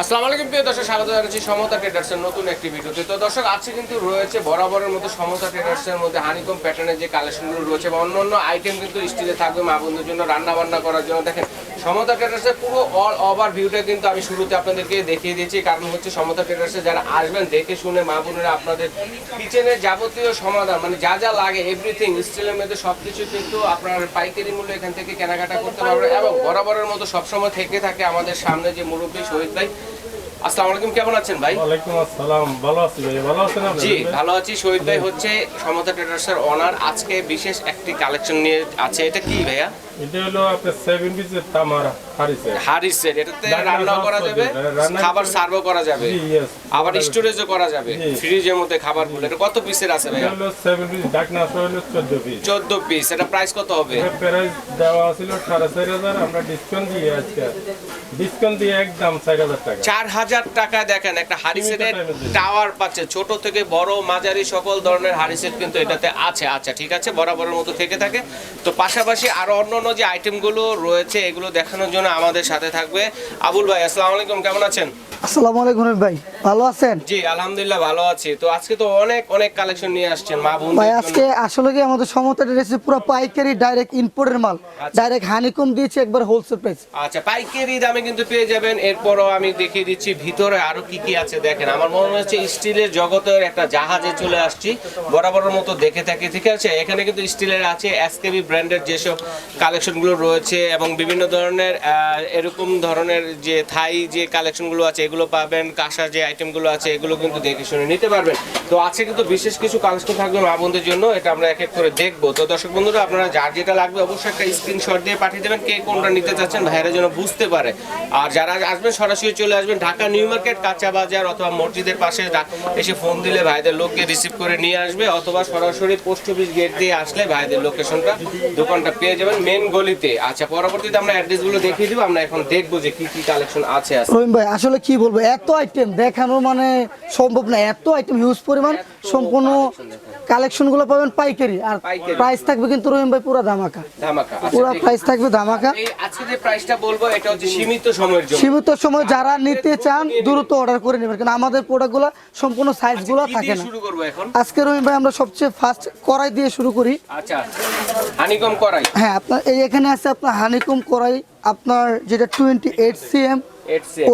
আসসালামু আলাইকুম প্রিয় দর্শক, স্বাগত জানাচ্ছি সমতা ট্রেডার্সের নতুন একটি ভিডিওতে। তো দর্শক, আজকে কিন্তু রয়েছে বরাবরের মতো সমতা ট্রেডার্সের মধ্যে হানিকম প্যাটার্নের যে কালেকশনগুলো রয়েছে বা অন্য অন্য আইটেম কিন্তু স্টিলে থাকবে মা বন্ধুর জন্য রান্না বান্না করার জন্য। দেখেন সমতা ট্রেডার্সের পুরো অল ওভার ভিউটা কিন্তু আমি শুরুতে আপনাদেরকে দেখিয়ে দিয়েছি। কারণ হচ্ছে সমতা ট্রেডার্সে যারা আসবেন, দেখে শুনে মা বোনেরা আপনাদের কিচেনের যাবতীয় সমাধান মানে যা যা লাগে এভরিথিং স্টিলের মধ্যে সব কিছু কিন্তু আপনার পাইকারি মূল্য এখান থেকে কেনাকাটা করতে পারবেন এবং বরাবরের মতো সবসময় থেকে থাকে আমাদের সামনে যে মুরব্বী শহীদ ভাই। আসসালামু আলাইকুম কেমন আছেন ভাই? ওয়ালাইকুম আসসালাম। ভালো আছি ভাই ভালো আছেন আপনি জি ভালো আছি। শহীদ ভাই হচ্ছে সমতা ট্রেডার্সের অনার আজকে বিশেষ একটি কালেকশন নিয়ে আছে। এটা কি ভাইয়া? এটা হলো আপনার সেভেন পিসের তামারা হারিসে হারিস এটাতে রান্না রান্না করা যাবে খাবার। সার্ভও করা যাবে। আবার স্টোরেজও করা যাবে। ফ্রিজের মধ্যে খাবারগুলো এটা কত পিসের আছে ভাইয়া? হলো সেভেন পিস হলো এটা প্রাইস কত হবে? প্রাইস দেওয়া ছিল আমরা ডিসকাউন্ট দিয়ে আজকে ডিসকাউন্ট দিয়ে একদম টাকা। হাজার টাকায় দেখেন একটা হারিসেটের টাওয়ার পাচ্ছে। ছোট থেকে বড় মাঝারি সকল ধরনের হারিসেট কিন্তু এটাতে আছে। আচ্ছা ঠিক আছে বরাবরের মতো থেকে থাকে। তো পাশাপাশি আরও অন্য অন্য যে আইটেমগুলো রয়েছে এগুলো দেখানোর জন্য আমাদের সাথে থাকবে। আবুল ভাই আসসালামু আলাইকুম কেমন আছেন? আসসালামু আলাইকুম ভাই ভালো আছেন? জি আলহামদুলিল্লাহ ভালো আছি। তো আজকে তো অনেক অনেক কালেকশন নিয়ে আসছেন মা বোন ভাই আজকে আসলে কি আমাদের সমতা ড্রেসে পুরো পাইকারি ডাইরেক্ট ইম্পোর্টের মাল। ডাইরেক্ট হানিকম দিয়েছে একবার হোলসেল প্রাইস আচ্ছা পাইকারি দামে কিন্তু পেয়ে যাবেন। এরপরও আমি দেখিয়ে দিচ্ছি ভিতরে আরও কি কি আছে দেখেন। আমার মনে হচ্ছে স্টিলের জগতের একটা জাহাজে চলে আসছি। বরাবরের মতো দেখে থাকি ঠিক আছে? এখানে কিন্তু স্টিলের আছে এসকেবি ব্র্যান্ডের যেসব কালেকশনগুলো রয়েছে এবং বিভিন্ন ধরনের এরকম ধরনের যে থাই যে কালেকশনগুলো আছে এগুলো পাবেন, কাঁসার যে আইটেমগুলো আছে, এগুলো কিন্তু দেখে শুনে নিতে পারবেন। তো আজকে কিন্তু বিশেষ কিছু কালেকশন থাকবে মা বোনদের জন্য, এটা আমরা এক এক করে দেখব। তো দর্শক বন্ধুরা, আপনারা যার যেটা লাগবে অবশ্যই একটা স্ক্রিনশট দিয়ে পাঠিয়ে দেবেন, কে কোনটা নিতে চাচ্ছেন, ভাইয়েরা যেন বুঝতে পারে। আর যারা আসবেন, সরাসরি চলে আসবেন ঢাকা নিউ মার্কেট, কাঁচা বাজার অথবা মসজিদের পাশে এসে ফোন দিলে ভাইদের লোককে রিসিভ করে নিয়ে আসবে, অথবা সরাসরি পোস্ট অফিস গেট দিয়ে আসলে ভাইদের লোকেশনটা দোকানটা পেয়ে যাবেন মেন গলিতে। আচ্ছা পরবর্তীতে আমরা অ্যাড্রেসগুলো দেখিয়ে দিব, আমরা এখন দেখব যে কি কি কালেকশন আছে আছে। ভাই, আসলে কি বলব এত আইটেম দেখানো মানে সম্ভব না। এত আইটেম হিউজ পরিমাণ সম্পূর্ণ কালেকশনগুলো পাবেন পাইকারি। আর। প্রাইস থাকবে কিন্তু রহিম ভাই পুরো ধামাকা। ধামাকা। আচ্ছা, পুরো প্রাইস থাকবে ধামাকা। আজকে যে প্রাইসটা বলব এটা হচ্ছে সীমিত সময়ের জন্য। সীমিত সময় যারা নিতে চান দ্রুত অর্ডার করে নেবেন কারণ আমাদের প্রোডাক্টগুলো সম্পূর্ণ সাইজগুলো কি থাকে না। শুরু করব এখন? আজকে রহিম ভাই আমরা সবচেয়ে ফার্স্ট কড়াই দিয়ে শুরু করি। আচ্ছা হানিকম করাই হ্যাঁ আপনার এই এখানে আছে আপনার হানিকম কড়াই আপনার যেটা টোয়েন্টি এইট সিএম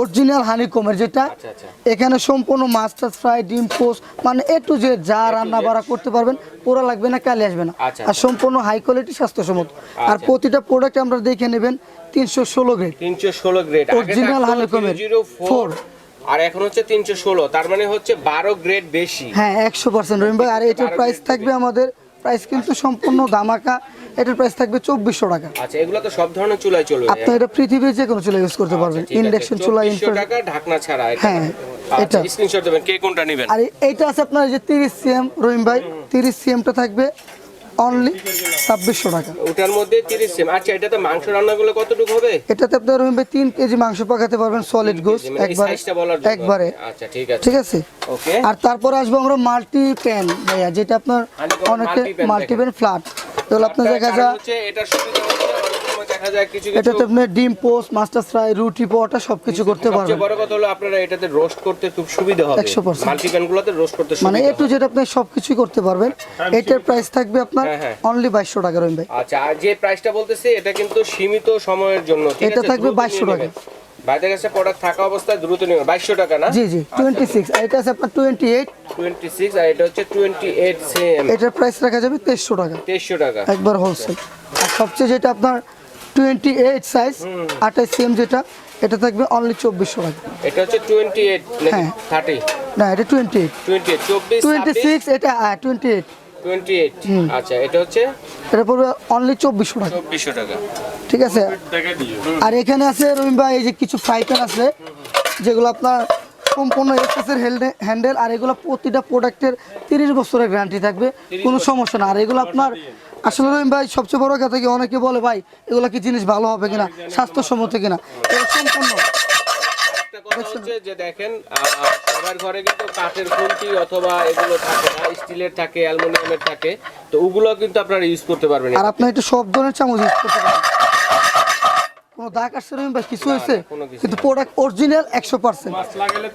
অরিজিনাল হানিকমের যেটা আচ্ছা, আচ্ছা। এখানে সম্পূর্ণ মাস্টার ফ্রাই ডিম পোস্ট মানে এ টু জেড যা রান্না বাড়া করতে পারবেন পুরো লাগবে না কালে আসবে না। আচ্ছা, আর সম্পূর্ণ হাই কোয়ালিটি স্বাস্থ্যসম্মত। আর। প্রতিটা প্রোডাক্ট আমরা দেখে নেবেন তিনশো ষোলো গ্রেড তিনশো ষোলো গ্রেড Original Honeycomb-এর। ফোর আর এখন হচ্ছে তিনশো ষোলো। তার মানে হচ্ছে বারো গ্রেড বেশি। হ্যাঁ একশো পার্সেন্ট আর এটার প্রাইস থাকবে আমাদের প্রাইস কিন্তু সম্পূর্ণ দামাকা এটার প্রাইস থাকবে চব্বিশশো টাকা আচ্ছা এগুলো তো সব ধরনের চুলায় চলবে আপনি এটা পৃথিবীর যে কোনো চুলা ইউজ করতে পারবেন আচ্ছা। ইন্ডাকশন চুলা 2400 টাকা ঢাকনা ছাড়া এটা। হ্যাঁ, আচ্ছা এটা। স্ক্রিনশট দেবেন কে কোনটা নেবেন আর এইটা আছে আপনার এই যে তিরিশ সিএম রহিম ভাই তিরিশ সিএমটা থাকবে অনলি ছাব্বিশশো টাকা। ওটার মধ্যে তিরিশ সেম। আচ্ছা এটাতে মাংস রান্নাগুলো কতটুকু হবে? এটাতে আপনার তিন কেজি মাংস পাকাতে পারবেন সলিড গোস মানে একবারে। একবারে। আচ্ছা ঠিক আছে। ঠিক আছে? ওকে। আর তারপর আসব আমরা মাল্টি প্যান ভাইয়া যেটা আপনার অনেকে মাল্টি প্যান ফ্ল্যাট তাহলে আপনার দেখা যা যায় হচ্ছে দেখা যায় কিছু কিছু এটাতে আপনি ডিম পোস্ট মাস্টার ফ্রাই রুটি পরোটা সবকিছু করতে পারবেন। সবচেয়ে বড় কথা হলো আপনারা এটাতে রোস্ট করতে খুব সুবিধা হবে। 100% মাল্টিপ্যান গুলোতে রোস্ট করতে মানে এ টু যেটা আপনি করতে পারবেন। এটার প্রাইস থাকবে আপনার হ্যাঁ, হ্যাঁ। অনলি বাইশশো টাকা রহিম ভাই। আচ্ছা আর যে প্রাইসটা বলতেছি এটা কিন্তু সীমিত সময়ের জন্য ঠিক এটা থাকবে 2200 টাকা। বাইরের কাছে প্রোডাক্ট থাকা অবস্থায় দ্রুত টাকা না? জি জি টোয়েন্টি সিক্স এটা আছে আপনার টোয়েন্টি এইট টোয়েন্টি সিক্স আর এটা হচ্ছে টোয়েন্টি এইট সেম এটার প্রাইস রাখা যাবে টাকা। টাকা। একবার হোলসেল আর সবচেয়ে যেটা আপনার টোয়েন্টি এইট সাইজ আঠাশ সিএম যেটা এটা থাকবে অনলি চব্বিশশো টাকা। এটা হচ্ছে টোয়েন্টি এইট হ্যাঁ। থার্টি না এটা টোয়েন্টি এইট। টোয়েন্টি এইট চব্বিশ টোয়েন্টি সিক্স এটা টোয়েন্টি এইট। Twenty eight. আচ্ছা এটা হচ্ছে? এটা পড়বে অনলি চব্বিশশো টাকা। চব্বিশশো টাকা। ঠিক আছে? আর এখানে আছে রহিম ভাই এই যে কিছু ফ্রাই প্যান আছে যেগুলো আপনার সম্পূর্ণ এক্সেসের হ্যান্ডেল আর এগুলো প্রতিটা প্রোডাক্টের তিরিশ বছরের গ্যারান্টি থাকবে কোনো সমস্যা না। আর এগুলো আপনার আসলে ভাই সবচেয়ে বড় কথা কি অনেকে বলে ভাই এগুলো কি জিনিস ভালো হবে কিনা? স্বাস্থ্যসম্মত কিনা? এগুলো সম্পূর্ণ। একটা কথা যে দেখেন সবার ঘরে কিন্তু কাঠের খুন্তি অথবা এগুলো থাকে না স্টিলের থাকে অ্যালুমিনিয়ামের থাকে তো ওগুলো কিন্তু আপনারা ইউজ করতে পারবেন। আর আপনি একটু সব ধরনের চামচ ইউজ করতে পারেন। কোনো দাগ আসছে রহিম ভাই কিছু হয়েছে? কিন্তু প্রোডাক্ট অরিজিনাল একশো পার্সেন্ট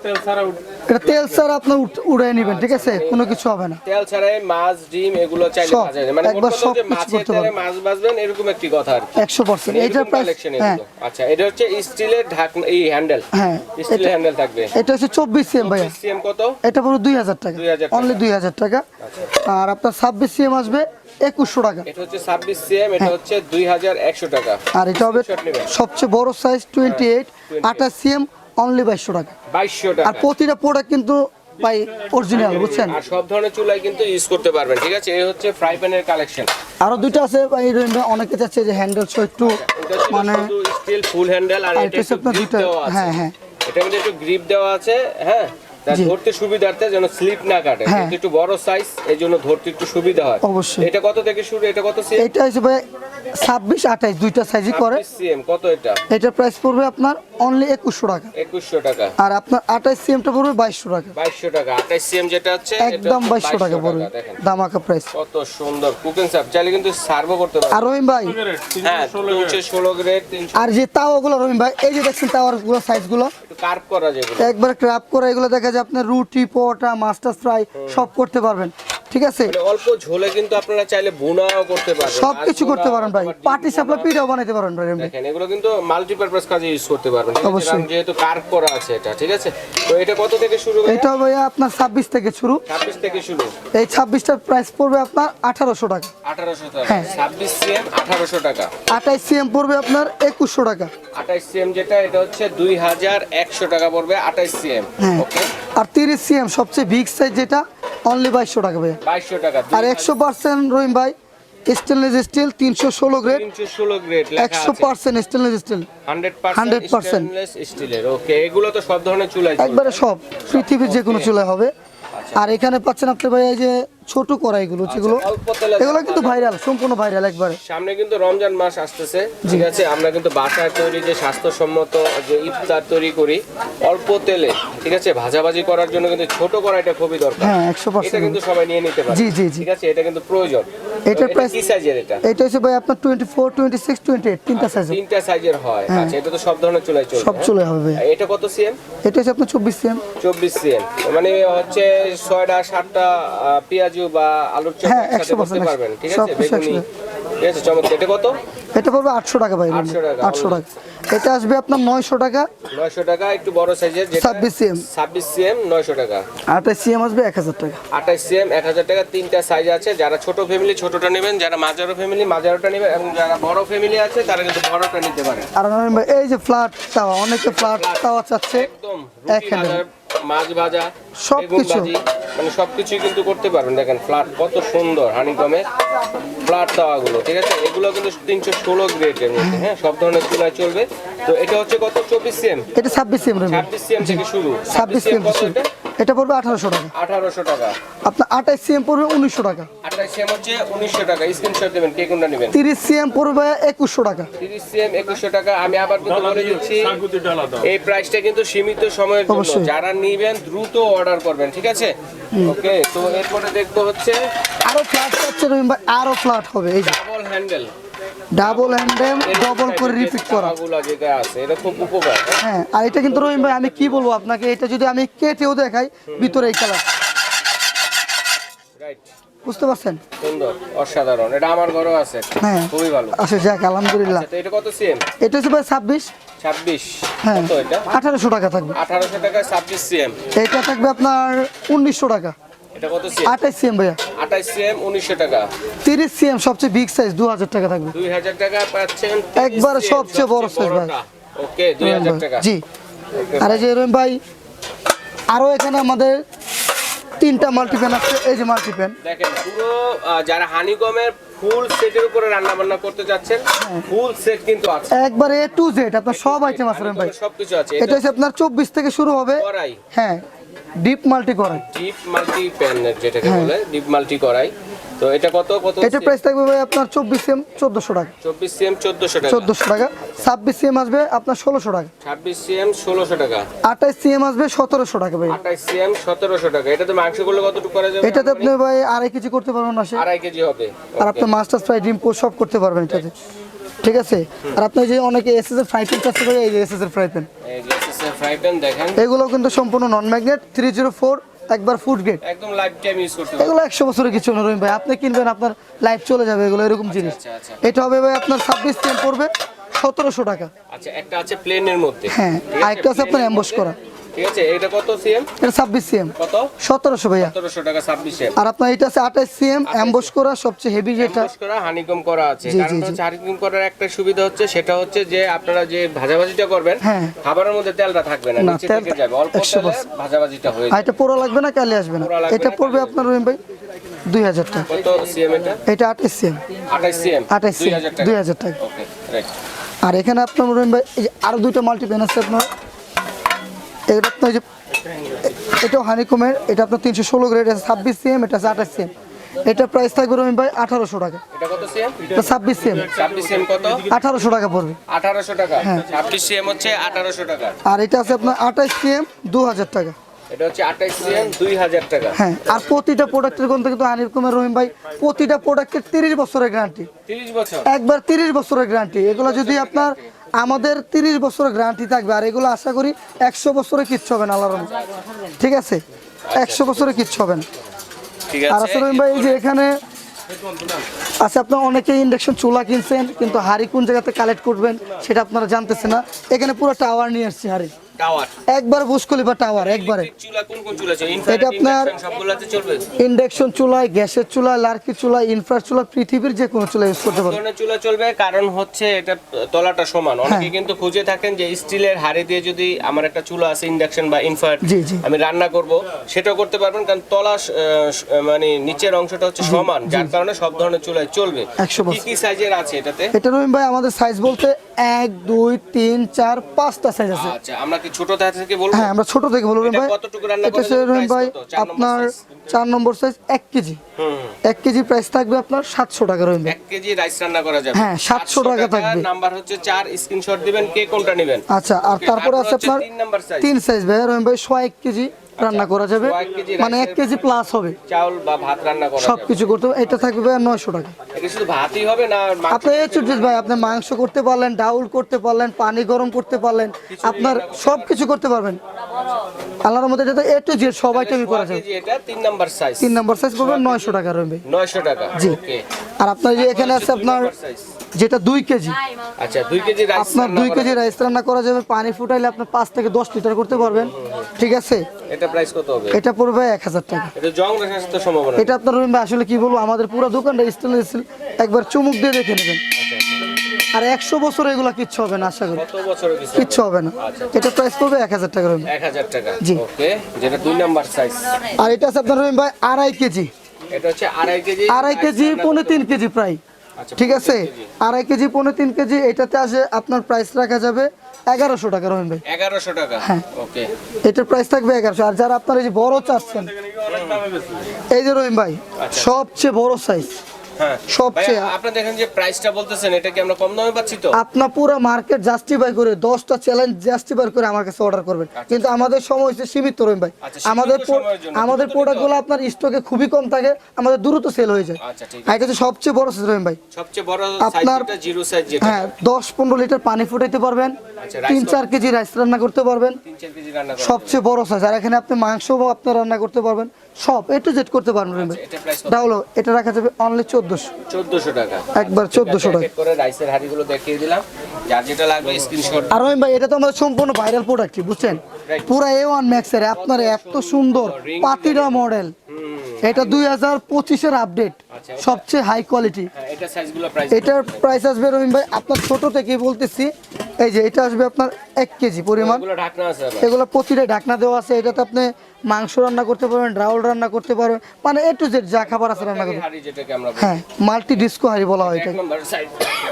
তেল ছাড়া এটা তেল স্যার আপনার উঠ- উড়াই নেবেন ঠিক আছে? কোনো কিছু হবে না। তেল ছাড়াই মাছ ডিম এগুলো চাইলে ভাজা যায় মানে একবার সব কিছু করতে পারবেন। মাছ ভাজবেন এরকম একটি কথা আর কি। একশো পার্সেন্ট মানে এইটার এরকম প্রাইস হ্যাঁ। আচ্ছা এটা হচ্ছে স্টিলের ঢাকনা এই হ্যান্ডেল হ্যাঁ স্টিলের হ্যান্ডেল থাকবে। এটা হচ্ছে চব্বিশ সিএম ভাইয়া। সিএম কত? এটা পুরো দুই হাজার টাকা। 2000 টাকা। অনলি দুই হাজার টাকা। আর আপনার ছাব্বিশ সিএম আসবে একুশশো টাকা। এটা হচ্ছে ছাব্বিশ সিএম এটা হচ্ছে দুই হাজার একশো টাকা। আর এটা হবে সবচেয়ে বড় সাইজ টোয়েন্টি এইট আঠাশ সিএম অনলি বাইশশো টাকা। বাইশশো আর প্রতিটা প্রোডাক্ট কিন্তু ভাই অরিজিনাল বুঝছেন? আর সব ধরনের চুলাই কিন্তু ইউজ করতে পারবেন ঠিক আছে? এই হচ্ছে ফ্রাই প্যানের কালেকশন আরও দুইটা আছে ভাই অনেকে চাচ্ছে যে হ্যান্ডেল সহ একটু মানে স্টিল ফুল হ্যান্ডেল আর এটা হচ্ছে আপনার আছে। হ্যাঁ হ্যাঁ। এটা মধ্যে একটু গ্রিপ দেওয়া আছে হ্যাঁ? জি। ধরতে সুবিধার্থে যেন স্লিপ না কাটে। হ্যাঁ। একটু বড় সাইজ এই জন্য ধরতে একটু সুবিধা হয়। অবশ্যই। এটা কত থেকে শুরু? এটা কত সিএম এটা ভাই ছাব্বিশ আঠাইশ দুইটা সাইজই করে। সিএম কত এটা? এটার প্রাইস পড়বে আপনার অনলি একুশশো টাকা। একুশশো টাকা। আর আপনার আঠাইশ সিএমটা পড়বে বাইশশো টাকা। বাইশশো টাকা। আঠাইশ সিএম যেটা হচ্ছে একদম হচ্ছে বাইশশো টাকা পড়বে। দামাকা প্রাইস কত সুন্দর। কুকিং সাপ চাইলে কিন্তু সার্ভও করতে পারবে আর রহিম ভাই হ্যাঁ গ্রেড আর যে তাওয়াগুলো রহিম ভাই এই যে দেখছেন তাওয়ারগুলো। সাইজগুলো একটু কার্ভ করা যেগুলো। একবার ক্র্যাপ করে এগুলো দেখা আপনার রুটি পরোটা মাস্টার ফ্রাই সব করতে পারবেন। ঠিক আছে? মানে অল্প ঝোলে কিন্তু আপনারা চাইলে বুনাও করতে পারবেন সব কিছু করতে পারেন ভাই। পাটি সাপলা। পিঠাও বানাইতে পারেন ভাই দেখেন এগুলো কিন্তু মাল্টিপারপাস কাজে ইউজ করতে পারবেন। অবশ্যই। যেহেতু কার্ভ করা আছে এটা ঠিক আছে? তো এটা কত থেকে শুরু এটা ভাইয়া আপনার ছাব্বিশ থেকে শুরু। ছাব্বিশ থেকে শুরু। এই ছাব্বিশটার প্রাইস পড়বে আপনার আঠারোশো টাকা। আঠারোশো টাকা। হ্যাঁ। ছাব্বিশ সিএম আঠারোশো টাকা। আঠাইশ সিএম পড়বে আপনার একুশশো টাকা। আঠাইশ সিএম যেটা এটা হচ্ছে দুই হাজার একশো টাকা পড়বে আঠাইশ সিএম ওকে আর তিরিশ সিএম সবচেয়ে বিগ সাইজ যেটা অনলি বাইশশো টাকা ভাইয়া। বাইশশো টাকা আর একশো পার্সেন্ট রহিম ভাই স্টেনলেস স্টিল তিনশো ষোলো গ্রেড ষোলো গ্রেড একশো percent stainless steel hundred percent স্টিলের ওকে এগুলো তো সব ধরনের চুলাই একবারে সব পৃথিবীর যে কোনো চুলা হবে। আর এখানে পাচ্ছেন আপনি ভাই এই যে ছোট কড়াইগুলো যেগুলো এগুলো কিন্তু ভাইরাল সম্পূর্ণ ভাইরাল একবারে। সামনে কিন্তু রমজান মাস আসতেছে ঠিক আছে? আমরা কিন্তু বাসায় তৈরি যে স্বাস্থ্যসম্মত যে ইফতার তৈরি করি অল্প তেলে ঠিক আছে? ভাজাভাজি করার জন্য কিন্তু ছোট কড়াইটা খুবই দরকার। হ্যাঁ একশো এটা কিন্তু সবাই নিয়ে নিতে পারে জি, জি, জি। ঠিক আছে? এটা কিন্তু প্রয়োজন। এটা price- কি সাইজের এটা? এটা হচ্ছে ভাই আপনার twenty four twenty six twenty eight তিনটা সাইজ তিনটা সাইজের হয়। আচ্ছা এটা তো সব ধরনের চুলাই চলবে হ্যাঁ। সব হ্যাঁ? চলে হবে এটা কত সিএম এটা হচ্ছে আপনার চব্বিশ সিএম চব্বিশ সিএম মানে হচ্ছে ছয়টা সাতটা আহ, পেঁয়াজু বা আলুর চপ হ্যাঁ, একসাথে করতে পারবেন ঠিক আছে? বেগুনি। ঠিক আছে এটা কত? এটা পড়বে আটশো টাকা ভাই 800 টাকা, আটশো টাকা। এটা আসবে আপনার নয়শো টাকা। নয়শো টাকা একটু বড় সাইজের যেটা 26 cm ছাব্বিশ সিএম নয়শো টাকা। আঠাশ সিএম আসবে এক হাজার টাকা। আঠাশ সিএম এক হাজার টাকা তিনটা সাইজ আছে। যারা ছোট ফ্যামিলি ছোটটা নেবেন যারা মাঝারো ফ্যামিলি মাঝারোটা নেবেন এবং যারা বড় ফ্যামিলি আছে তারা কিন্তু বড়টা নিতে পারে। আর ভাই এই যে ফ্ল্যাট তাওয়া অনেকে ফ্ল্যাট তাওয়া চাচ্ছে। একদম এক মাছ ভাজা সবকিছু। মানে সবকিছুই কিন্তু করতে পারবেন। দেখেন ফ্ল্যাট কত সুন্দর হানিকমের ফ্ল্যাট তাওয়াগুলো ঠিক আছে? এগুলো কিন্তু তিনশো ষোলো গ্রেডের মধ্যে হ্যাঁ? সব ধরনের চুলায় চলবে। তো এটা হচ্ছে কত? চব্বিশ সিএম এটা ছাব্বিশ সিএম ছাব্বিশ সিএম থেকে শুরু। ছাব্বিশ সিএম কত এটা পড়বে আঠারোশো টাকা। আঠারোশো টাকা। আপনার আঠাশ সিএম পড়বে উনিশশো টাকা। আঠাশ সিএম হচ্ছে উনিশশো টাকা। স্ক্রিনশট দেবেন কে কোনটা নেবেন? তিরিশ সিএম পড়বে একুশশো টাকা। তিরিশ সিএম একুশশো টাকা। আমি আবার কিন্তু বলে দিচ্ছি সাগুতি ডালা দাও। এই প্রাইসটা কিন্তু সীমিত সময়ের জন্য। যারা নিবেন দ্রুত অর্ডার করবেন ঠিক আছে? ওকে তো এরপরে দেখব হচ্ছে আরও ফ্ল্যাট পাচ্ছে রহিম আরও ফ্ল্যাট হবে এই যে। Double handle double handle double করে রিপিট করা। যেটা আছে এটা খুব উপকার। হ্যাঁ? আর এটা কিন্তু রহিম ভাই আমি কি বলব আপনাকে এটা যদি আমি কেটেও দেখাই ভিতরে এই কালার। রাইট বুঝতে পারছেন? সুন্দর অসাধারণ। এটা আমার ঘরেও আছে হ্যাঁ। খুবই ভালো। আচ্ছা যাক আলহামদুলিল্লাহ। এটা কত সিএম? এটা হচ্ছে ভাই ছাব্বিশ। ছাব্বিশ। হ্যাঁ কত এটা? আঠারোশো টাকা থাকবে। টাকা সিএম। এটা থাকবে আপনার উনিশশো টাকা। এটা কত সিএম? আঠাশ সিএম ভাইয়া। আঠাশ সিএম উনিশশো টাকা। তিরিশ সিএম সবচেয়ে বিগ সাইজ দু হাজার টাকা থাকবে। দুই হাজার টাকা পাচ্ছেন একবারে 30 সবচেয়ে বড় size ভাই। ওকে দুই হাজার টাকা। জি। আর এই যে রহিম ভাই আরও এখানে আমাদের তিনটা মাল্টিপ্যান আছে এই যে মাল্টিপ্যান দেখেন পুরো যারা হানিকমের ফুল সেটের উপরে রান্না বান্না করতে যাচ্ছেন ফুল সেট কিন্তু আছে। একবারে এ টু জেড আপনার সব আইটেম আছে ভাই। সবকিছু আছে। এটা হচ্ছে আপনার চব্বিশ থেকে শুরু হবে। হ্যাঁ ডিপ মাল্টি করাই। ডিপ মাল্টি প্যান যেটাকে হ্যাঁ। বলে ডিপ মাল্টি করাই। তো এটা কত কত এটা প্রাইস থাকবে ভাই আপনার চব্বিশ সিএম চোদ্দোশো টাকা। চব্বিশ সিএম চোদ্দশো টাকা। চোদ্দোশো টাকা। ছাব্বিশ সিএম আসবে আপনার ষোলোশো টাকা। ছাব্বিশ সিএম ষোলোশো টাকা। আঠাশ সিএম আসবে সতেরোশো টাকা ভাই। আঠাশ সিএম সতেরোশো টাকা। এটাতে মাংস করলে কতটুকু করা যাবে? এটাতে আপনি ভাই আড়াই কেজি করতে পারবেন না সে আড়াই কেজি হবে। আর আপনি মাস্টার ফ্রাই ডিম পোস্ট সব করতে পারবেন এটাতে। ঠিক আছে? আর আপনি যে অনেকে এসএস এর ফ্রাই প্যান চাচ্ছে করে এই যে এসএস এর ফ্রাই প্যান দেখেন। এগুলো কিন্তু সম্পূর্ণ non magnet three zero four একবার ফুড গ্রেড একদম লাইফ টাইম ইউজ করতে এগুলো একশো বছরের কিছু না রহিম ভাই আপনি কিনবেন আপনার লাইফ চলে যাবে এগুলো এরকম জিনিস। আচ্ছা, আচ্ছা। এটা হবে ভাই আপনার ছাব্বিশ সিএম পড়বে সতেরোশো টাকা। আচ্ছা একটা আছে প্লেনের মধ্যে। হ্যাঁ, আরেকটা আছে আপনার মধ্যে। করা। ঠিক আছে এটা কত সিএম? এটা ছাব্বিশ সিএম। কত? সতেরোশো ভাইয়া। সতেরোশো টাকা ছাব্বিশ সিএম। আর আপনার এটা আছে আঠাশ সিএম অ্যাম্বস করা সবচেয়ে হেভি যেটা। করা হানিকম করা আছে। কারণ জি, জি। হচ্ছে হানিকম করার একটা সুবিধা হচ্ছে সেটা হচ্ছে যে আপনারা যে ভাজাভাজিটা করবেন হ্যাঁ। খাবারের মধ্যে তেলটা থাকবে না না, নিচে থেকে যাবে। অল্প তেলে ভাজাভাজিটা হয়ে যাবে এটা পোড়া লাগবে না কালে আসবে না? এটা পড়বে আপনার রহিম ভাই দুই হাজার টাকা। কত সিএম এটা? এটা আঠাশ সিএম। 28 সিএম? আঠাশ সিএম দুই হাজার টাকা। ওকে রাইট আর এখানে আপনার রহিম ভাই এই যে আরও দুইটা মাল্টি পেন আছে আপনার। এটা আপনার যে এটাও হানিকমের এটা আপনার তিনশো ষোলো গ্রেড আছে ছাব্বিশ সিএম এটা আছে আঠাশ সিএম এটা প্রাইস থাকবে রহিম ভাই আঠারোশো টাকা। ছাব্বিশ সিএম 26 আঠারোশো টাকা পড়বে। 1800 টাকা। হ্যাঁ। 26 সিএম হচ্ছে 1800 টাকা। আর এটা আছে আপনার আঠাশ সিএম দু হাজার টাকা। এটা হচ্ছে 28 সিএম 2000 টাকা। হ্যাঁ আর প্রতিটা প্রোডাক্টের কোন থেকে তো হানিকমের রহিম ভাই প্রতিটা প্রোডাক্টের তিরিশ বছরের গ্যারান্টি 30 বছর? একবার তিরিশ বছরের গ্যারান্টি এগুলো যদি আপনার আমাদের তিরিশ বছরের গ্যারান্টি থাকবে আর এগুলো আশা করি একশো বছরে কিচ্ছু হবে না আল্লাহ ঠিক আছে? একশো বছরে কিচ্ছু হবে না। আর আসল ভাই এই যে এখানে আচ্ছা আপনার অনেকে ইন্ডাকশন চুলা কিনছেন কিন্তু হাড়ি কোন জায়গাতে কালেক্ট করবেন সেটা আপনারা জানতেছে না। এখানে পুরো টাওয়ার নিয়ে আসছি হাড়ি। একবার বুসকলি বা টাওয়ার একবারে। চুলা কোন কোন চুলা আছে? এটা আপনার- সবগুলাতে চলবে? ইন্ডাকশন চুলায় গ্যাসের চুলায় লার্কি চুলায় ইনফ্রার চুলা পৃথিবীর যে কোনো চুলা ইউজ করতে পারবেন। চুলা চলবে কারণ হচ্ছে এটা তলাটা সমান। অনেকে হ্যাঁ। কিন্তু খুঁজে থাকেন যে স্টিলের হাড়ি দিয়ে যদি আমার একটা চুলা আছে ইন্ডাকশন বা ইনফার। আমি রান্না করব সেটাও করতে পারবেন কারণ তলা মানে নিচের অংশটা হচ্ছে সমান যার কারণে সব ধরনের চুলায় চলবে। কি কি সাইজের আছে এটাতে? এটা ভাই আমাদের সাইজ বলতে এক দুই তিন চার পাঁচটা সাইজ আছে। আচ্ছা আমরা কি ছোট থেকে বলব? হ্যাঁ আমরা ছোট থেকে বলব ভাই। কতটুকু রান্না ভাই আপনার চার নম্বর সাইজ এক কেজি। এক কেজি প্রাইস থাকবে আপনার সাতশো টাকা ভাই এক কেজি রাইস রান্না করা যাবে। হ্যাঁ, 700 টাকা থাকবে। নাম্বার হচ্ছে চার স্ক্রিনশট দিবেন কে কোনটা নেবেন? আচ্ছা আর তারপরে আছে আপনার। তিন সাইজ ভাই রহিম ভাই ছয় এক কেজি। রান্না করা যাবে। মানে এক কেজি প্লাস হবে। চাউল বা ভাত রান্না করা সব কিছু করতে হবে। এটা থাকবে নয়শো টাকা। শুধু ভাতই হবে না আপনি এই চুটিস ভাই আপনি মাংস করতে পারলেন ডাউল করতে পারলেন পানি গরম করতে পারলেন আপনার সব কিছু করতে পারবেন। আল্লাহর মধ্যে এটা এ টু জেড করা যাবে। এটা তিন নাম্বার সাইজ তিন নম্বর সাইজ করবেন নয়শো টাকা রইবে নয়শো টাকা জি। আর আপনার যে এখানে আছে আপনার যেটা দুই কেজি। আচ্ছা দুই কেজি রাইস আপনার দুই কেজি রাইস রান্না করা যাবে পানি ফুটাইলে আপনার পাঁচ থেকে দশ লিটার করতে পারবেন। ঠিক আছে? এটা প্রাইস কত হবে? এটা পড়বে এক হাজার টাকা। এটা জং রাখার সম্ভাবনা। এটা আপনার রহিম ভাই আসলে কি বলব আমাদের পুরো দোকানটা স্টেনলেস স্টিল একবার চুমুক দিয়ে দেখে নেবেন। আর একশো বছর এগুলো কিচ্ছু হবে না আশা করি। কত বছরের কিছু কিচ্ছু হবে না। এটা প্রাইস পড়বে এক হাজার টাকা রহিম এক হাজার টাকা। জি। ওকে যেটা দুই নাম্বার সাইজ আর এটা আছে আপনার রহিম ভাই আড়াই কেজি। এটা হচ্ছে আড়াই কেজি। আড়াই কেজি পৌনে তিন কেজি প্রায়। আচ্ছা, ঠিক আছে? আড়াই কেজি পনেরো তিন কেজি এটাতে আসে আপনার প্রাইস রাখা যাবে এগারোশো টাকা রহিম ভাই। এগারোশো টাকা? হ্যাঁ। ওকে। এটার প্রাইস থাকবে এগারোশো। আর যারা আপনার এই যে বড় চাচ্ছেন এই যে রহিম ভাই সবচেয়ে বড় সাইজ সবচেয়ে আপনি দেখেন যে প্রাইসটা বলতেছেন এটা কি আমরা কম দামে পাচ্ছি তো? আপনার পুরো মার্কেট জাস্টিফাই করে দশটা চ্যালেঞ্জ জাস্টিফাই করে আমার কাছে অর্ডার করবেন। কিন্তু আমাদের সময় হচ্ছে সীমিত রহিম ভাই। আচ্ছা, আমাদের। আমাদের প্রোডাক্টগুলো আপনার স্টকে খুবই কম থাকে আমাদের দ্রুত সেল হয়ে যায়। আচ্ছা ঠিক এটা হচ্ছে সবচেয়ে বড় সাইজ রহিম ভাই। সবচেয়ে বড় আপনার- জিরো সাইজ যেটা। হ্যাঁ দশ পনেরো লিটার পানি ফুটাইতে পারবেন আচ্ছা, rice তিন কত? চার কেজি রাইস রান্না করতে পারবেন। তিন চার কেজি রান্না সবচেয়ে বড় সাইজ আর এখানে আপনি মাংস আপনি রান্না করতে পারবেন। সব এ টু জেড করতে পারবেন ভাই এটা তাহলে এটা রাখা যাবে অনলি চোদ্দশো। চোদ্দশো টাকা। একবার চোদ্দশো টাকা। করে রাইসের হাঁড়িগুলো দেখিয়ে দিলাম। যার যেটা লাগবে স্ক্রিনশট আর রহিম ভাই এটা তো আমাদের সম্পূর্ণ ভাইরাল প্রোডাক্ট বুঝছেন? পুরো এ ওয়ান ম্যাক্সের আপনার এত সুন্দর পাতিরা মডেল এটা দুই হাজার পঁচিশের আপডেট সবচেয়ে হাই কোয়ালিটি হ্যাঁ এটা সাইজগুলো প্রাইস এটার প্রাইস আসবে রহিম ভাই আপনার ছোট থেকে বলতেছি। এই যে এটা আসবে আপনার এক কেজি পরিমাণ। এগুলো ঢাকনা আছে এগুলো প্রতিটা ঢাকনা দেওয়া আছে। এটাতে আপনি মাংস রান্না করতে পারবেন ডাউল রান্না করতে পারবেন মানে এ টু জেড যা খাবার আছে রান্না করবেন। হাঁড়ি। হ্যাঁ মাল্টি ডিস্কো হারি বলা হয় সাইজ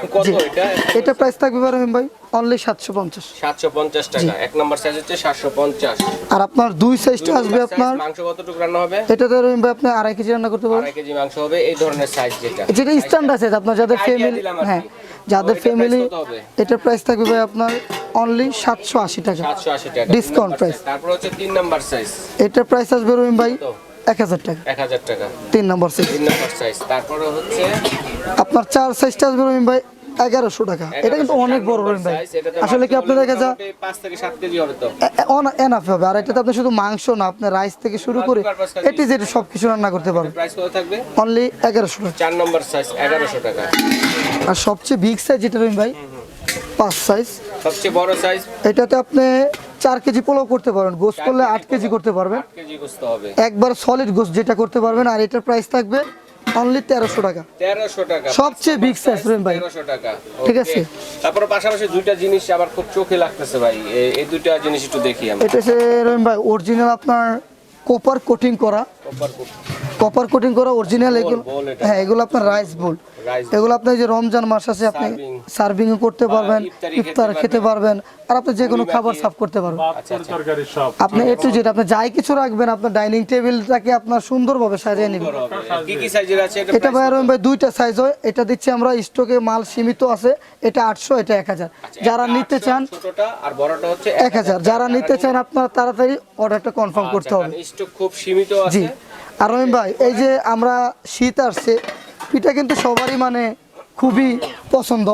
এটা? এটা প্রাইস থাকবে রহিম ভাই অনলি সাতশো পঞ্চাশ। সাতশো পঞ্চাশ টাকা। এক নম্বর সাইজ হচ্ছে সাতশো পঞ্চাশ। আর আপনার দুই সাইজটা আসবে আপনার মাংস কতটুকু রান্না হবে? এটাতে রহিম ভাই আপনি আড়াই কেজি রান্না করতে পারবেন আড়াই কেজি মাংস হবে এই ধরনের সাইজ যেটা। যেটা স্ট্যান্ডার্ড আছে আপনার যাদের ফ্যামিলি। হ্যাঁ যাদের ফ্যামিলি এটার প্রাইস থাকবে ভাই আপনার অনলি সাতশো আশি টাকা। সাতশো আশি টাকা। Discount তিন number তারপর হচ্ছে তিন নাম্বার সাইজ এটার প্রাইস আসবে রহিম ভাই এক হাজার টাকা। এক হাজার টাকা। তিন নম্বর সাইজ তিন নাম্বার সাইজ তারপরে হচ্ছে আপনার চার সাইজটা আসবে রহিম ভাই এগারোশো টাকা। এটা কিন্তু অনেক বড় রহিম ভাই। আসলে কি আপনি দেখা যায় এনাফ হবে আর এটাতে আপনি শুধু মাংস না আপনি রাইস থেকে শুরু করে এটি যেটি সব কিছু রান্না করতে পারবেন। প্রাইস কত থাকবে? অনলি এগারোশো টাকা। চার নম্বর সাইজ এগারোশো টাকা। আর সবচেয়ে বিগ সাইজ যেটা রহিম ভাই পাঁচ সাইজ সবচেয়ে বড় সাইজ এটাতে আপনি চার কেজি পোলাও করতে পারবেন গোস করলে আট কেজি করতে পারবেন। একবার সলিড গোস যেটা করতে পারবেন আর এটার প্রাইস থাকবে অনলি টাকা। সবচেয়ে বিগ সাইজ ভাই। টাকা। ঠিক আছে। তারপরে পাশাপাশি দুইটা জিনিস আবার খুব চোখে লাগতেছে ভাই। এই দুইটা জিনিস একটু দেখি আমরা এটা হচ্ছে রহিম ভাই অরিজিনাল আপনার কোপার কোটিং করা। কপার কোটিং করা অরিজিনাল এগুলো হ্যাঁ এগুলো আপনার রাইস বোল rice এগুলো আপনি যে রমজান মাস আছে আপনি Serving। সার্ভিং করতে পারবেন ইফতার খেতে পারবেন। আর আপনি যে কোনো খাবার সার্ভ করতে পারবেন। তরকারি সব। আপনি একটু যেটা আপনি যাই কিছু রাখবেন আপনার ডাইনিং টেবিলটাকে আপনার সুন্দরভাবে সাজিয়ে নেবেন। কি কি সাইজের আছে? এটা এটা ভাই রহিম ভাই দুইটা সাইজ হয় এটা দিচ্ছি আমরা স্টকে মাল সীমিত আছে এটা আটশো এটা এক হাজার। যারা নিতে চান ছোটটা আর বড়টা হচ্ছে এক হাজার। যারা নিতে চান আপনার তাড়াতাড়ি অর্ডারটা কনফার্ম করতে হবে। স্টক খুব সীমিত জি। আছে। আর রহিম ভাই এই যে আমরা শীত আসছে পিঠা কিন্তু সবারই মানে খুবই পছন্দ।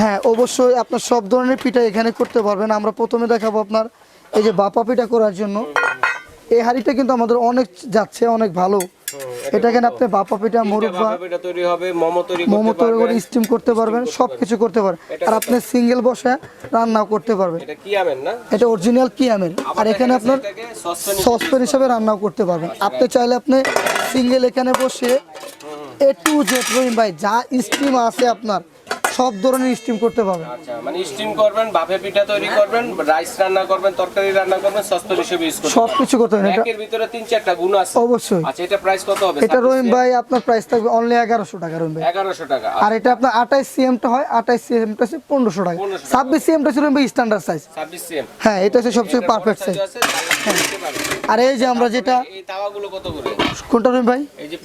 হ্যাঁ অবশ্যই আপনার সব ধরনের পিঠা এখানে করতে পারবেন। আমরা প্রথমে দেখাবো আপনার এই যে বাপা পিঠা করার জন্য। এই হাঁড়িটা কিন্তু আমাদের অনেক যাচ্ছে অনেক ভালো। এটা এখানে আপনি বাপা পিঠা মুরব্বা মোমো তৈরি করে স্টিম করতে পারবেন সব কিছু করতে পারবেন। আর আপনি সিঙ্গেল বসে রান্নাও করতে পারবেন। এটা অরিজিনাল কি কিয়ামের আর এখানে আপনার সসপ্যান হিসাবে। রান্নাও করতে পারবেন। আপনি চাইলে আপনি সিঙ্গেল এখানে বসে এ টু জেড রহিম ভাই যা স্টিম আছে আপনার সব ধরনের স্টিম করতে পারবেন। আচ্ছা মানে স্টিম করবেন ভাপে পিঠা তৈরি করবেন রাইস রান্না করবেন তরকারি রান্না করবেন সসপ্যান হিসেবে ইউজ করবেন সব কিছু করতে পারবেন। একের ভিতরে তিন চারটা গুণ আছে। অবশ্যই। আচ্ছা এটা প্রাইস কত হবে? এটা রহিম ভাই আপনার প্রাইস থাকবে অনলি এগারোশো টাকা রহিম ভাই। এগারোশো টাকা। আর এটা আপনার আঠাইশ সিএমটা হয় আঠাইশ সিএমটা হচ্ছে পনেরোশো টাকা। 1500 টাকা। ছাব্বিশ সিএমটা ছিল রহিম ভাই স্ট্যান্ডার্ড সাইজ ছাব্বিশ সিএম হ্যাঁ এটা হচ্ছে সবচেয়ে পারফেক্ট সাইজ আর এই যে আমরা যেটা কোনটা রহিম ভাই?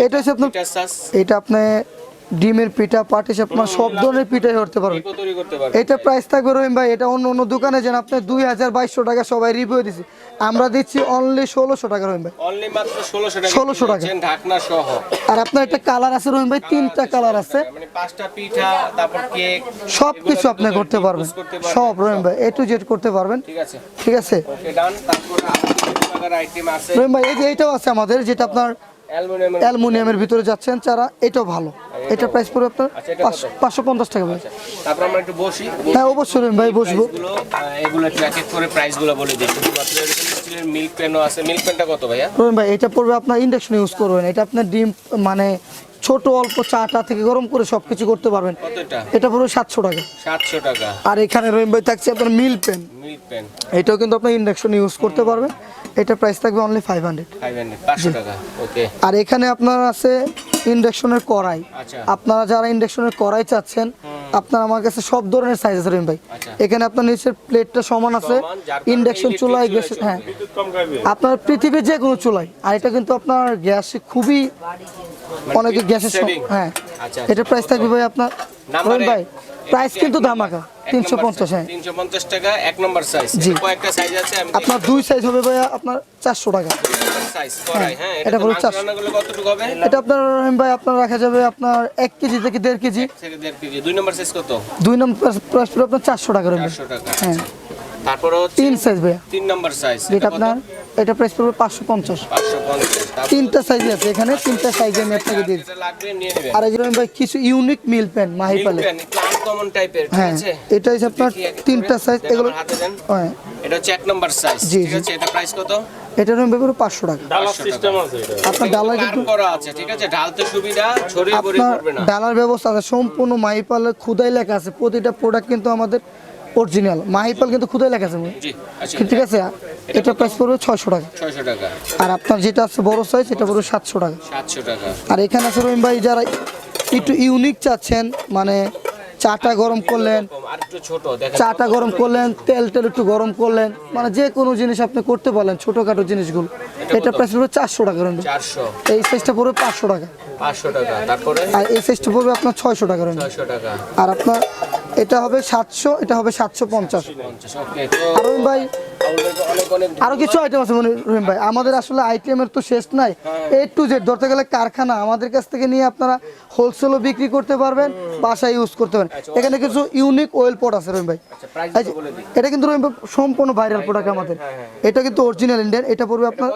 এটা হচ্ছে আপনার এটা আপনি ডিমের পিঠা পাটিস আপনার সব ধরনের পিঠাই করতে পারবেন। এটা প্রাইস থাকবে রহিম ভাই এটা অন্য অন্য দোকানে যেন আপনি দুই হাজার বাইশশো টাকা সবাই রিভিউ দিছি। আমরা দিচ্ছি অনলি ষোলোশো টাকা রহিম ভাই। ষোলোশো টাকা 1600 টাকা। দিচ্ছেন, ঢাকনা সহ। আর আপনার একটা কালার আছে রহিম ভাই তিনটা কালার আছে। মানে সব কিছু আপনি করতে পারবেন। করতে পারবেন। সব রহিম ভাই এ টু জেড করতে পারবেন। ঠিক আছে। ঠিক আছে? ভাই এই যে এটাও আছে আমাদের যেটা আপনার অ্যালুমিনিয়ামের ভিতরে যাচ্ছেন চারা এটাও ভালো। এটা প্রাইস পড়বে আপনার আচ্ছা? পাঁচশো- পঞ্চাশ টাকা ভাই। তারপর আমরা একটু বসি। হ্যাঁ অবশ্যই ভাই বসবো। এগুলো এক এক করে প্রাইসগুলো বলে দিই শুধুমাত্র এরকম স্টিলের মিল্ক পেনও আছে। মিল্ক পেনটা কত ভাইয়া? ভাই এটা পড়বে আপনার ইন্ডাকশন ইউজ করবেন। এটা আপনার ডিম মানে ছোট অল্প চাটা থেকে গরম করে সব কিছু করতে পারবেন। এটা পড়বে সাতশো টাকা। সাতশো টাকা। আর এখানে রহিম ভাই থাকছে আপনার মিল পেন। এটাও কিন্তু আপনি ইন্ডাকশন ইউজ করতে পারবেন। এটা প্রাইস থাকবে অনলি ফাইভ হান্ড্রেড আর এখানে আপনার আছে ইন্ডাকশনের কড়াই। আচ্ছা। আপনারা যারা ইন্ডাকশনের কড়াই চাচ্ছেন আপনার আমার কাছে সব ধরনের সাইজ আছে রহিম ভাই। আচ্ছা। এখানে আপনার নিচের প্লেটটা সমান আছে। ইন্ডাকশন চুলায় গ্যাস হ্যাঁ। আপনার পৃথিবীর যে কোনো চুলাই আর এটা কিন্তু আপনার গ্যাস খুবই অনেকে গ্যাসের হ্যাঁ। আচ্ছা, এটা প্রাইস থাকবে ভাই আপনার ভাই প্রাইস কিন্তু ধামাকা তিনশো পঞ্চাশ হ্যাঁ। তিনশো পঞ্চাশ টাকা এক নম্বর সাইজ জি। কয়েকটা সাইজ আছে আপনার দুই সাইজ হবে ভাইয়া আপনার চারশো টাকা। সাইজ করাই হ্যাঁ এটা এটা মাংস চারশো। কতটুকু হবে? এটা আপনার রহিম ভাই আপনার রাখা যাবে আপনার এক কেজি থেকে দেড় কেজি। দুই নম্বর সাইজ কত? দুই নম্বর প্রাইস আপনার চারশো টাকা ভাই। টাকা হ্যাঁ। তারপরে তিন সাইজ ভাইয়া। তিন নম্বর সাইজ যেটা আপনার এটা প্রাইস পড়বে পাঁচশো পঞ্চাশ। তিনটা সাইজ আছে এখানে তিনটা সাইজে আমি আপনাকে দিয়ে দিচ্ছি। আর এই ভাই কিছু ইউনিক মিল প্যান টাইপের ঠিক হ্যাঁ আছে? এটা হচ্ছে আপনার তিনটা সাইজ এগুলো হাতে দেন। হ্যাঁ। এটা হচ্ছে এক নম্বর সাইজ জি, ঠিক আছে? এটা প্রাইস কত? এটা রহিম ভাই পড়বে পাঁচশো টাকা। ডালার সিস্টেম আছে এটা। আপনার ডালার কিন্তু করা আছে ঠিক আছে? ঢালতে সুবিধা ছড়িয়ে পড়িয়ে আপনার পড়বে না। ডালার ব্যবস্থা আছে সম্পূর্ণ মাহিপালের খুদাই লেখা আছে। প্রতিটা প্রোডাক্ট কিন্তু আমাদের অরিজিনাল মাহিপাল কিন্তু খুদাই লেখা আছে জি আচ্ছা। ঠিক আছে? এটা প্রাইস পড়বে ছয়শো টাকা। টাকা। আর আপনার যেটা আছে বড় সাইজ এটা পড়বে সাতশো টাকা। সাতশো টাকা। আর এখানে আছে রহিম ভাই যারা একটু ইউনিক চাচ্ছেন মানে চাটা গরম করলেন আর একটু ছোট দেখেন চাটা গরম করলেন তেল টেল একটু গরম করলেন মানে যে কোনো জিনিস আপনি করতে পারলেন ছোটোখাটো জিনিসগুলো। এটা প্রাইস পড়বে চারশো টাকা ভাই। এই সাইজটা পড়বে পাঁচশো টাকা। পাঁচশো টাকা। তারপরে? আর এই সাইজটা পড়বে আপনার ছয়শো টাকা টাকা। আর আপনার এটা হবে সাতশো এটা হবে সাতশো পঞ্চাশ। ভাই আরও কিছু আইটেম আছে মনে রহিম ভাই। আমাদের আসলে আইটেমের তো শেষ নাই। এ টু জেড ধরতে গেলে কারখানা। আমাদের কাছ থেকে নিয়ে আপনারা হোলসেলও বিক্রি করতে পারবেন বাসায় ইউজ করতে পারবেন। এখানে কিছু ইউনিক অয়েল পট আছে রহিম ভাই। আচ্ছা এটা কিন্তু রহিম ভাই সম্পূর্ণ ভাইরাল প্রোডাক্ট আমাদের। এটা কিন্তু অরিজিনাল ইন্ডিয়ান এটা পড়বে আপনার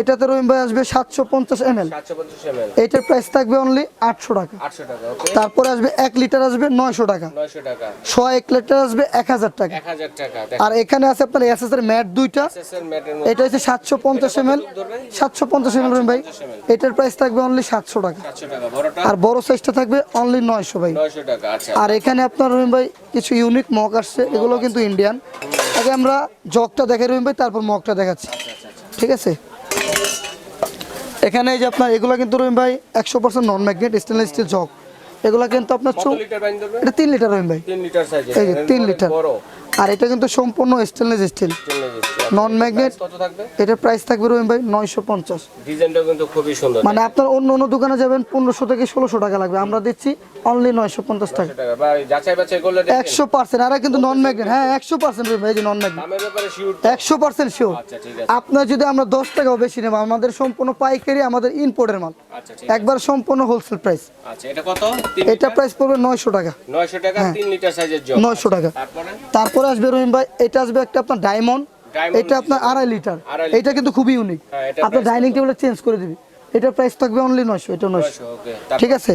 এটাতে রহিম ভাই আসবে সাতশো পঞ্চাশ এম এল এটার প্রাইস থাকবে অনলি আটশো টাকা। তারপরে আসবে এক লিটার আসবে নয়শো টাকা। ছয় এক লিটার আসবে এক হাজার টাকা। আর এখানে আছে আপনার এসএস এর ম্যাট দুইটা। এটা হচ্ছে সাতশো পঞ্চাশ এম এল সাতশো পঞ্চাশ এম এল ভাই। এটার প্রাইস থাকবে অনলি সাতশো টাকা। আর বড় সাইজটা থাকবে অনলি নয়শো ভাই। আচ্ছা। আর এখানে আপনার রহিম ভাই কিছু ইউনিক মগ আসছে। এগুলো কিন্তু ইন্ডিয়ান আগে আমরা জগটা দেখাই রহিম ভাই তারপর মগটা দেখাচ্ছি। ঠিক আছে? এখানে এই যে আপনার এগুলো কিন্তু রহিম ভাই একশো percent non magnet stainless steel jug এগুলো কিন্তু আপনার এটা তিন লিটার রহিম ভাই। তিন লিটার এই যে তিন লিটার বড়। আর এটা কিন্তু সম্পূর্ণ স্টেনলেস স্টিল নন ম্যাগনেট কত থাকবে? এটার প্রাইস থাকবে রহিম ভাই নয়শো পঞ্চাশ। কিন্তু খুবই সুন্দর। মানে আপনার অন্য অন্য দোকানে যাবেন পনেরোশো থেকে ষোলোশো টাকা লাগবে। আমরা দিচ্ছি অনলি নয়শো পঞ্চাশ টাকা। একশো পার্সেন্ট আর কিন্তু নন ম্যাগনেট হ্যাঁ একশো পার্সেন্ট এই যে নন ম্যাগনেট শিওর একশো পার্সেন্ট শিওর আচ্ছা ঠিক আছে। আপনার যদি আমরা দশ টাকাও বেশি নেব আমাদের সম্পূর্ণ পাইকারি আমাদের ইম্পোর্টের মাল। আচ্ছা ঠিক একবার সম্পূর্ণ হোলসেল প্রাইস আচ্ছা এটা কত? এটা প্রাইস পড়বে নয়শো টাকা। নয়শো টাকা তিন লিটার সাইজের জগ নয়শো টাকা। তারপরে তারপরে আসবে রহিম ভাই এটা আসবে একটা আপনার ডায়মন্ড এটা আপনার আড়াই লিটার এটা কিন্তু খুবই ইউনিক হ্যাঁ, আপনার ডাইনিং টেবিলটা চেঞ্জ করে দিবি। এটার প্রাইস থাকবে অনলি নয়শো এটা নয়শো। ঠিক আছে?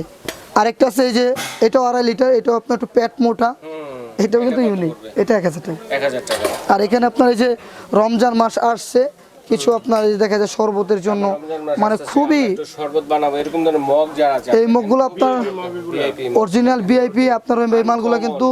আরেকটা আছে এই যে এটাও আড়াই লিটার এটাও আপনার একটু প্যাট মোটা। এটাও কিন্তু ইউনিক এটা এক হাজার টাকা। আর এখানে আপনার এই যে রমজান মাস আসছে কিছু আপনার দেখা যায় শরবতের জন্য মানে খুবই আমরা শরবত বানাবো এরকম ধরনের মগ যারা এই মুখগুলো আপনার অরিজিনাল ভিআইপি আপনার এই মালগুলো কিন্তু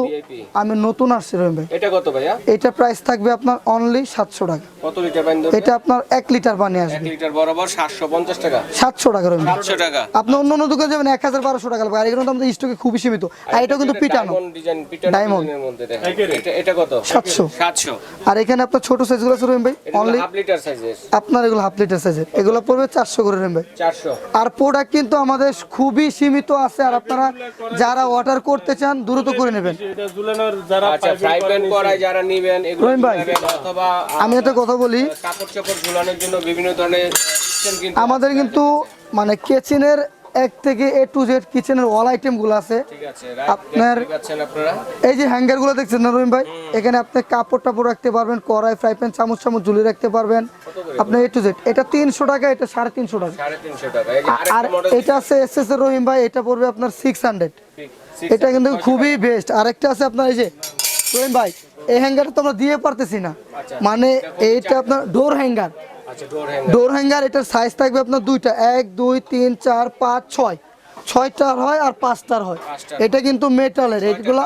আমি নতুন আসছি রহিম ভাই এটা কত ভাইয়া? এটা প্রাইস থাকবে আপনার অনলি সাতশো টাকা। কত লিটার পানি এটা আপনার এক লিটার পানি আসবে। লিটার বরাবর সাতশো পঞ্চাশ টাকা। সাতশো টাকা রহিম ভাই সাতশো টাকা। আপনি অন্য অন্য দোকানে যাবেন এক হাজার বারোশো টাকা লাগবে। আর এগুলো তো আমাদের স্টকে খুবই সীমিত। আর এটা কিন্তু পিটানো। ডায়মন্ড ডিজাইন পিটানো Diamond। ডিজাইনের মধ্যে দেখেন। একেরে। এটা এটা কত? সাতশো। সাতশো। আর এখানে আপনার ছোট সাইজগুলো আছে রহিম ভাই অনলি হাফ লিটার সাইজের আপনার এগুলো হাফ লিটার সাইজের এগুলো পড়বে চারশো করে রহিম ভাই। চারশো। আর প্রোডাক্ট কিন্তু আমাদের খুবই সীমিত আছে আর আপনারা যারা অর্ডার করতে চান দ্রুত করে নেবেন। এটা ঝুলানোর যারা আচ্ছা ফ্রাই প্যান করায় যারা নিবেন এগুলো রহিম ভাই, নেবেন অথবা আমি একটা কথা বলি। কাপড় চাপড় ঝুলানোর জন্য বিভিন্ন ধরনের আমাদের কিন্তু মানে কিচেনের এক থেকে এ টু জেড কিচেনের অল আইটেমগুলো আছে। আছে আপনার- আপনারা? এই যে হ্যাঙ্গারগুলো দেখছেন না রহিম ভাই? এখানে আপনি কাপড় টাপড় রাখতে পারবেন কড়াই ফ্রাই প্যান চামচ চামচ ঝুলিয়ে রাখতে পারবেন। আপনি এ টু জেড এটা তিনশো টাকা এটা সাড়ে তিনশো টাকা। আর এটা আছে এস এস রহিম ভাই এটা পড়বে আপনার সিক্স হান্ড্রেড এটা কিন্তু খুবই বেস্ট আরেকটা আছে আপনার এই যে রহিম ভাই এই হ্যাঙ্গারটা তো আমরা দিয়ে পারতেছি না। মানে এইটা আপনার ডোর হ্যাঙ্গার আচ্ছা ডোর হ্যাঙ্গার এটার সাইজ থাকবে আপনার দুইটা। এক দুই তিন চার পাঁচ ছয়। ছয়টার হয় আর পাঁচটার হয়। এটা কিন্তু মেটালের এইগুলো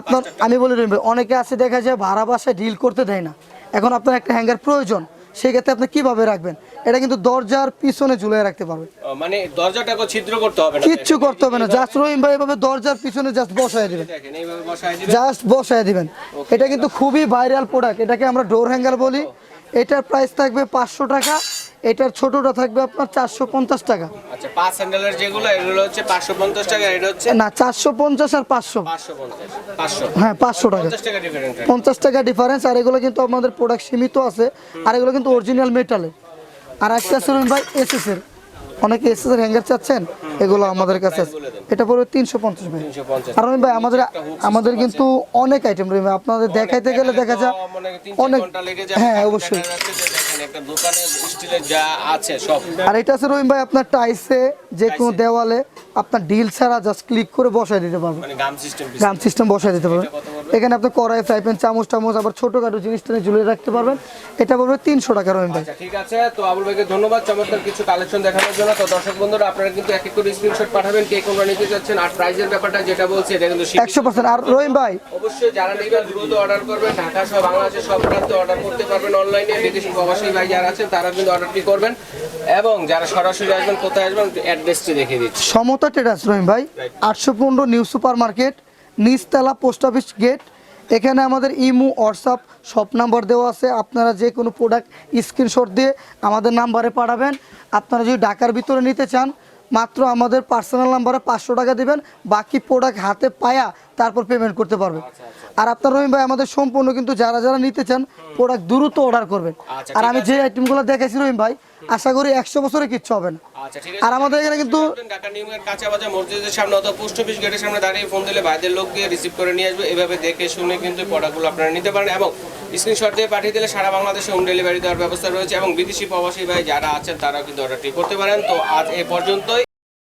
আপনার আমি বলে রহিম অনেকে আছে দেখা যায় ভাড়া বাসায় ডিল করতে দেয় না। এখন আপনার একটা হ্যাঙ্গার প্রয়োজন সেক্ষেত্রে আপনি কীভাবে রাখবেন? এটা কিন্তু দরজার পিছনে ঝুলিয়ে রাখতে পারবেন। মানে দরজাটাকে ছিদ্র করতে হবে না? কিচ্ছু করতে হবে না। জাস্ট রহিম ভাই এভাবে দরজার পিছনে জাস্ট বসায় দিবেন। দেখেন এইভাবে বসায় দিবেন। জাস্ট বসায় দিবেন। এটা কিন্তু খুবই ভাইরাল প্রোডাক্ট এটাকে আমরা ডোর হ্যাঙ্গার বলি। এটার প্রাইস থাকবে পাঁচশো টাকা এটার ছোটটা থাকবে আপনার চারশো পঞ্চাশ টাকা। আচ্ছা পাঁচ যেগুলো এগুলো হচ্ছে পাঁচশো পঞ্চাশ টাকা এটা হচ্ছে না চারশো পঞ্চাশ আর পাঁচশো। হ্যাঁ পাঁচশো টাকা। পঞ্চাশ টাকা ডিফারেন্স আর এগুলো কিন্তু আমাদের প্রোডাক্ট সীমিত আছে আর এগুলো কিন্তু অরিজিনাল মেটালের আর একটা শুনুন ভাই এসএস এর। অনেকে এসএস এর হ্যাঙ্গার চাচ্ছেন এগুলো আমাদের কাছে আছে। এটা পড়বে তিনশো পঞ্চাশ ভাই। আর রহিম ভাই আমাদের আমাদের কিন্তু অনেক আইটেম রহিম আপনাদের দেখাইতে গেলে দেখা যায় মানে অনেক ঘণ্টা লেগে যাবে হ্যাঁ অবশ্যই। আর এটা আছে রহিম ভাই আপনার টাইসে যে কোনো দেওয়ালে আপনার ডিল ছাড়া জাস্ট ক্লিক করে বসায় দিতে পারবেন। মানে গাম সিস্টেম গ্রাম সিস্টেম বসায় দিতে পারবেন। এখানে আপনি কড়াই ফ্রাই প্যান চামচ টামচ আবার ছোটখাটো জিনিস টেনে ঝুলিয়ে রাখতে পারবেন। এটা পড়বে তিনশো টাকা রহিম ভাই। আচ্ছা ঠিক আছে। তো আবুল ভাইকে ধন্যবাদ। চমৎকার কিছু কালেকশন দেখানোর জন্য। তো দর্শক বন্ধুরা আপনারা কিন্তু এক এক করে স্ক্রিনশট পাঠাবেন কে কোনটা নিতে চাচ্ছেন। আর প্রাইজের ব্যাপারটা যেটা বলছে এটা কিন্তু একশো পার্সেন্ট আর রহিম ভাই? অবশ্যই যারা নেবেন দ্রুত অর্ডার করবেন। ঢাকা সহ বাংলাদেশের সব প্রান্তে অর্ডার করতে পারবেন অনলাইনে বিদেশি প্রবাসী ভাই যারা আছেন তারা কিন্তু অর্ডারটি করবেন। এবং যারা সরাসরি আসবেন কোথায় আসবেন অ্যাড্রেসটি দেখিয়ে দিচ্ছি। সমতা ট্রেডার্স রহিম ভাই আটশো পনেরো নিউ সুপার মার্কেট নিচতলা পোস্ট অফিস গেট এখানে আমাদের ইমু হোয়াটসঅ্যাপ সব নাম্বার দেওয়া আছে। আপনারা যে কোনো প্রোডাক্ট স্ক্রিনশট দিয়ে আমাদের নাম্বারে পাঠাবেন। আপনারা যদি ঢাকার ভিতরে নিতে চান, মাত্র আমাদের পার্সোনাল নাম্বারে পাঁচশো টাকা দেবেন। বাকি প্রোডাক্ট হাতে পায়া তারপর পেমেন্ট করতে পারবে। আর আপনার রহিম ভাই আমাদের সম্পূর্ণ কিন্তু যারা যারা নিতে চান প্রোডাক্ট দ্রুত অর্ডার করবেন। আচ্ছা, আর আমি যে আইটেমগুলো দেখাইছি রহিম ভাই আশা করি একশো বছরে কিচ্ছু হবে না। আচ্ছা আর আমাদের এখানে কিন্তু- মসজিদের সামনে অথবা পোস্ট অফিস গেটের সামনে দাঁড়িয়ে ফোন দিলে ভাইদের লোক দিয়ে রিসিভ করে নিয়ে আসবে। এভাবে দেখে শুনে কিন্তু প্রোডাক্টগুলো আপনারা নিতে পারেন এবং স্ক্রিনশট দিয়ে পাঠিয়ে দিলে সারা বাংলাদেশে হোম ডেলিভারি দেওয়ার ব্যবস্থা রয়েছে এবং বিদেশি প্রবাসী ভাই যারা আছেন তারা কিন্তু অর্ডারটি করতে পারেন। তো আজ এ পর্যন্তই।